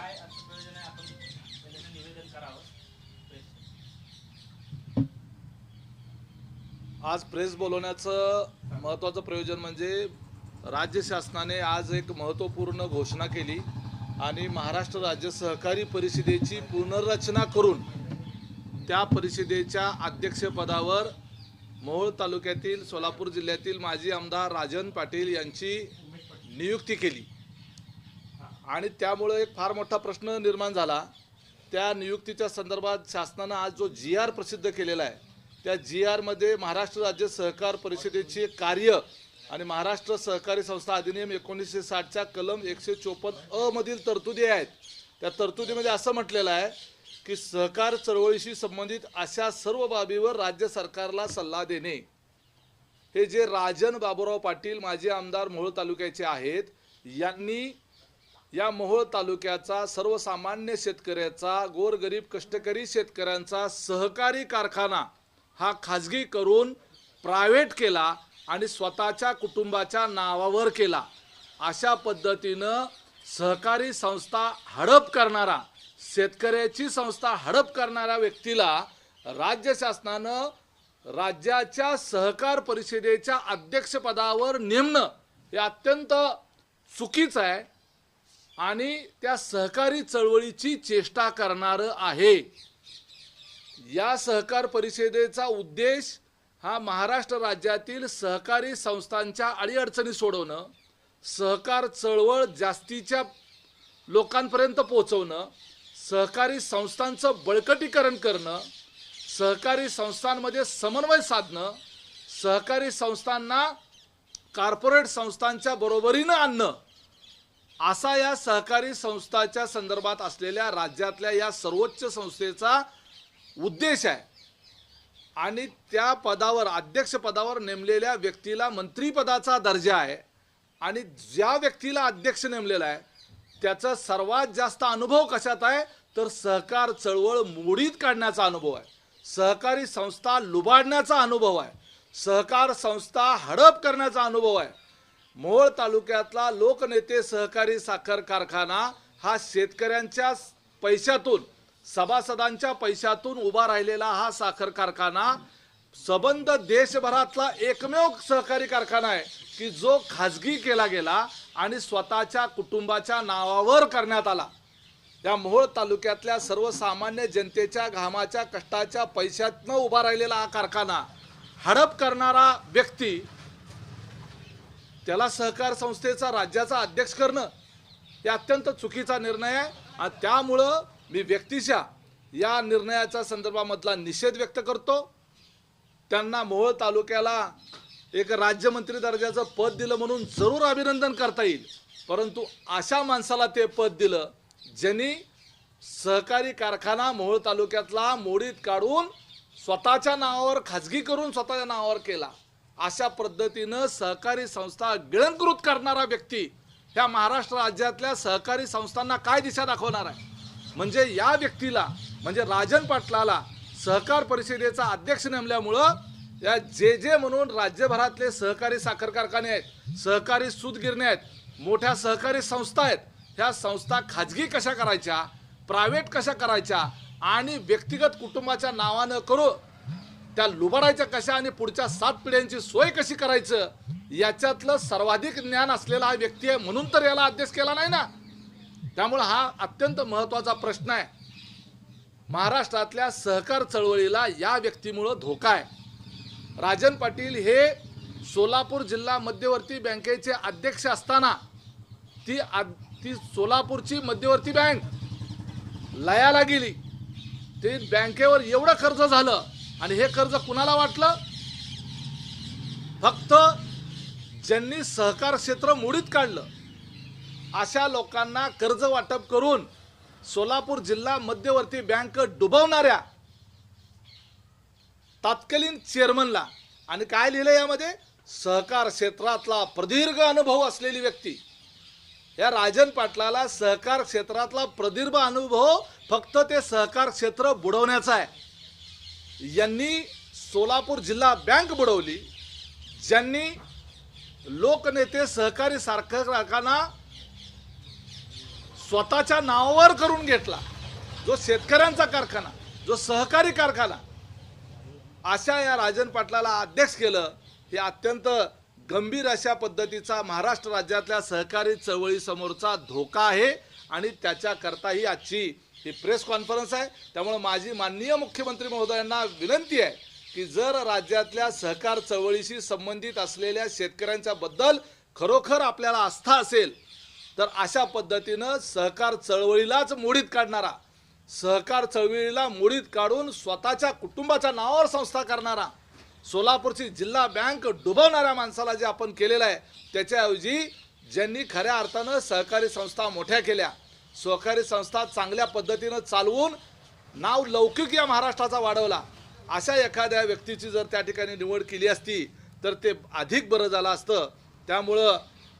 काय असं प्रयोजन आहे आपण पहिल्यांदा निवेदन करावं. आज प्रेस बोलवण्याचं महत्त्वाचं प्रयोजन म्हणजे राज्य शासनाने आज एक महत्त्वपूर्ण घोषणा केली आणि महाराष्ट्र राज्य सहकारी परिषदेची पुनर्रचना करून त्या परिषदेच्या अध्यक्षपदावर मोहोळ तालुक्यातील सोलापूर जिल्ह्यातील माजी आमदार राजन पाटील यांची नियुक्ती केली. आणि त्यामुळं एक फार मोठा प्रश्न निर्माण झाला. त्या नियुक्तीच्या संदर्भात शासनानं आज जो जी आर प्रसिद्ध केलेला आहे त्या जी आरमध्ये महाराष्ट्र राज्य सहकार परिषदेचे कार्य आणि महाराष्ट्र सहकारी संस्था अधिनियम एकोणीसशे साठच्या कलम एकशे चोपन्न अ मधील तरतुदी आहेत. त्या तरतुदीमध्ये असं म्हटलेलं आहे की सहकार चळवळीशी संबंधित अशा सर्व बाबीवर राज्य सरकारला सल्ला देणे. हे जे राजन बाबूराव पाटील माजी आमदार मोहोळ तालुक्याचे आहेत यांनी या मोहोळ तालुक्याचा सर्वसामान्य शेतकऱ्याचा गोरगरीब कष्टकरी शेतकऱ्यांचा सहकारी कारखाना हा खाजगी करून प्रायव्हेट केला आणि स्वतःच्या कुटुंबाच्या नावावर केला. अशा पद्धतीनं सहकारी संस्था हडप करणारा शेतकऱ्याची संस्था हडप करणाऱ्या व्यक्तीला राज्य शासनानं राज्याच्या सहकार परिषदेच्या अध्यक्षपदावर नेमणं हे अत्यंत चुकीचं आहे. आणि त्या सहकारी चळवळीची चेष्टा करणारं आहे. या सहकार परिषदेचा उद्देश हा महाराष्ट्र राज्यातील सहकारी संस्थांच्या अडीअडचणी सोडवणं सहकार चळवळ जास्तीच्या लोकांपर्यंत पोहोचवणं सहकारी संस्थांचं बळकटीकरण करणं सहकारी संस्थांमध्ये समन्वय साधणं सहकारी संस्थांना कॉर्पोरेट संस्थांच्या बरोबरीनं आणणं असा या सहकारी संस्थाच्या संदर्भात असलेल्या राज्यातल्या या सर्वोच्च संस्थेचा उद्देश आहे. आणि त्या पदावर अध्यक्षपदावर नेमलेल्या व्यक्तीला मंत्रीपदाचा दर्जा आहे. आणि ज्या व्यक्तीला अध्यक्ष नेमलेला आहे त्याचा सर्वात जास्त अनुभव कशात आहे? तर सहकार चळवळ मोडीत काढण्याचा अनुभव आहे. सहकारी संस्था लुबाडण्याचा अनुभव आहे. सहकार संस्था हडप करण्याचा अनुभव आहे. मोहोळ तालुक्यातला लोकनेते सहकारी साखर कारखाना हा शेतकऱ्यांच्या पैशातून सभासदांच्या पैशातून उभा राहिलेला हा साखर कारखाना सबंध देशभरातला एकमेव सहकारी कारखाना आहे की जो खाजगी केला गेला आणि स्वतःच्या कुटुंबाच्या नावावर करण्यात आला. या मोहोळ तालुक्यातल्या सर्वसामान्य जनतेच्या घामाच्या कष्टाच्या पैशातनं उभा राहिलेला हा कारखाना हडप करणारा व्यक्ती त्याला सहकार संस्थेचा राज्याचा अध्यक्ष करणं हे अत्यंत चुकीचा निर्णय आहे. आणि त्यामुळं मी व्यक्तिशा या निर्णयाच्या संदर्भामधला निषेध व्यक्त करतो. त्यांना मोहोळ तालुक्याला एक राज्यमंत्री दर्जाचं पद दिलं म्हणून जरूर अभिनंदन करता येईल. परंतु अशा माणसाला ते पद दिलं ज्यांनी सहकारी कारखाना मोहोळ तालुक्यातला मोडीत काढून स्वतःच्या नावावर खाजगी करून स्वतःच्या नावावर केला. अशा पद्धतीनं सहकारी संस्था गिळंकृत करणारा व्यक्ती ह्या महाराष्ट्र राज्यातल्या सहकारी संस्थांना काय दिशा दाखवणार आहे? म्हणजे या व्यक्तीला म्हणजे राजन पाटलाला सहकार परिषदेचा अध्यक्ष नेमल्यामुळं या जे जे म्हणून राज्यभरातले सहकारी साखर कारखाने आहेत सहकारी सूतगिरणे आहेत मोठ्या सहकारी संस्था आहेत ह्या संस्था खाजगी कशा करायच्या प्रायव्हेट कशा करायच्या आणि व्यक्तिगत कुटुंबाच्या नावानं करू त्या लुबाडायच्या कशा आणि पुढच्या सात पिढ्यांची सोय कशी करायचं याच्यातलं सर्वाधिक ज्ञान असलेला हा व्यक्ती आहे म्हणून तर याला अध्यक्ष केला नाही ना. त्यामुळे हा अत्यंत महत्त्वाचा प्रश्न आहे. महाराष्ट्रातल्या सहकार चळवळीला या व्यक्तीमुळं धोका आहे. राजन पाटील हे सोलापूर जिल्हा मध्यवर्ती बँकेचे अध्यक्ष असताना ती ती सोलापूरची मध्यवर्ती बँक लयाला गेली. ते बँकेवर एवढं कर्ज झालं आणि हे कर्ज कुणाला वाटलं? फक्त ज्यांनी सहकार क्षेत्र मोडीत काढलं अशा लोकांना कर्ज वाटप करून सोलापूर जिल्हा मध्यवर्ती बँक डुबवणाऱ्या तात्कालीन चेअरमनला आणि काय लिहिलं यामध्ये? सहकार क्षेत्रातला प्रदीर्घ अनुभव असलेली व्यक्ती. या राजन पाटलाला सहकार क्षेत्रातला प्रदीर्घ अनुभव फक्त ते सहकार क्षेत्र बुडवण्याचा आहे. यांनी सोलापूर जिल्हा बँक बुडवली ज्यांनी लोकनेते सहकारी सारखा कारखाना स्वतःच्या नावावर करून घेतला. जो शेतकऱ्यांचा कारखाना जो सहकारी कारखाना अशा या राजन पाटलाला अध्यक्ष केलं हे अत्यंत गंभीर अशा पद्धतीचा महाराष्ट्र राज्यातल्या सहकारी चळवळीसमोरचा धोका आहे. आणि त्याच्याकरता ही आजची ही प्रेस कॉन्फरन्स आहे. त्यामुळे माझी माननीय मुख्यमंत्री महोदयांना विनंती आहे की जर राज्यातल्या सहकार चळवळीशी संबंधित असलेल्या शेतकऱ्यांच्या बद्दल खरोखर आपल्याला आस्था असेल तर अशा पद्धतीनं सहकार चळवळीलाच मोडीत काढणारा सहकार चळवळीला मोडीत काढून स्वतःच्या कुटुंबाच्या नावावर संस्था करणारा सोलापूरची जिल्हा बँक डुबवणाऱ्या माणसाला जे आपण केलेलं आहे त्याच्याऐवजी ज्यांनी खऱ्या अर्थानं सहकारी संस्था मोठ्या केल्या सहकारी संस्था चांगल्या पद्धतीनं चालवून नाव लौकिक या महाराष्ट्राचा वाढवला. अशा एखाद्या व्यक्तीची जर त्या ठिकाणी निवड केली असती तर ते अधिक बरं झालं असतं. त्यामुळं